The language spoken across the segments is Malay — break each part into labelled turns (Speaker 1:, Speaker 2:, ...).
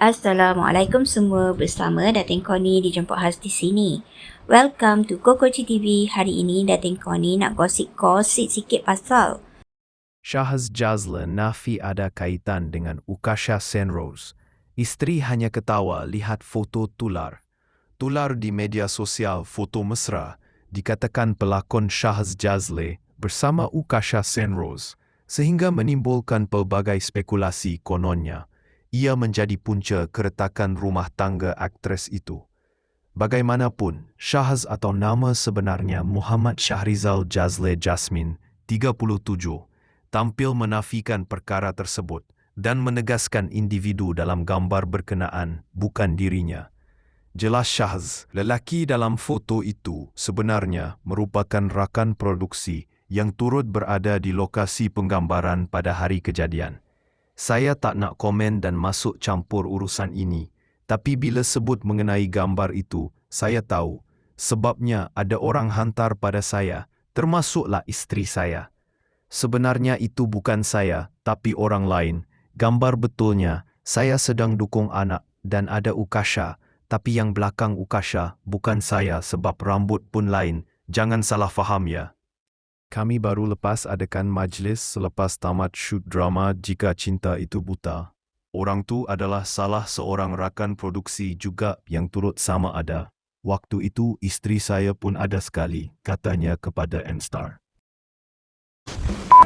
Speaker 1: Assalamualaikum semua bersama Datin Koni dijemput khas di sini. Welcome to Kokoci TV. Hari ini Datin Koni nak gosip-gosip sikit pasal
Speaker 2: Shahaz Jazla nafi ada kaitan dengan Ukasha Senrose. Isteri hanya ketawa lihat foto tular. Tular di media sosial foto mesra dikatakan pelakon Shahaz Jazle bersama Ukasha Senrose sehingga menimbulkan pelbagai spekulasi kononnya. Ia menjadi punca keretakan rumah tangga aktris itu. Bagaimanapun, Shahaz atau nama sebenarnya Muhammad Shahrizal Jazle Jasmine, 37, tampil menafikan perkara tersebut dan menegaskan individu dalam gambar berkenaan bukan dirinya. Jelas Shahz, lelaki dalam foto itu sebenarnya merupakan rakan produksi yang turut berada di lokasi penggambaran pada hari kejadian. Saya tak nak komen dan masuk campur urusan ini, tapi bila sebut mengenai gambar itu, saya tahu sebabnya ada orang hantar pada saya, termasuklah isteri saya. Sebenarnya itu bukan saya, tapi orang lain. Gambar betulnya, saya sedang dukung anak dan ada Ukasha, tapi yang belakang Ukasha bukan saya sebab rambut pun lain. Jangan salah faham ya. Kami baru lepas adakan majlis selepas tamat shoot drama Jika Cinta Itu Buta. Orang tu adalah salah seorang rakan produksi juga yang turut sama ada. Waktu itu isteri saya pun ada sekali, katanya kepada N-Star.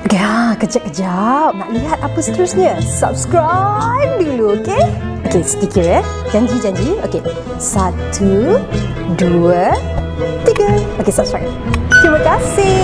Speaker 3: Ya, kejap-kejap. Nak lihat apa seterusnya? Subscribe dulu, okey? Okey, sedikit ya. Janji-janji. Okey. Satu, dua, tiga. Okey, subscribe. Terima kasih.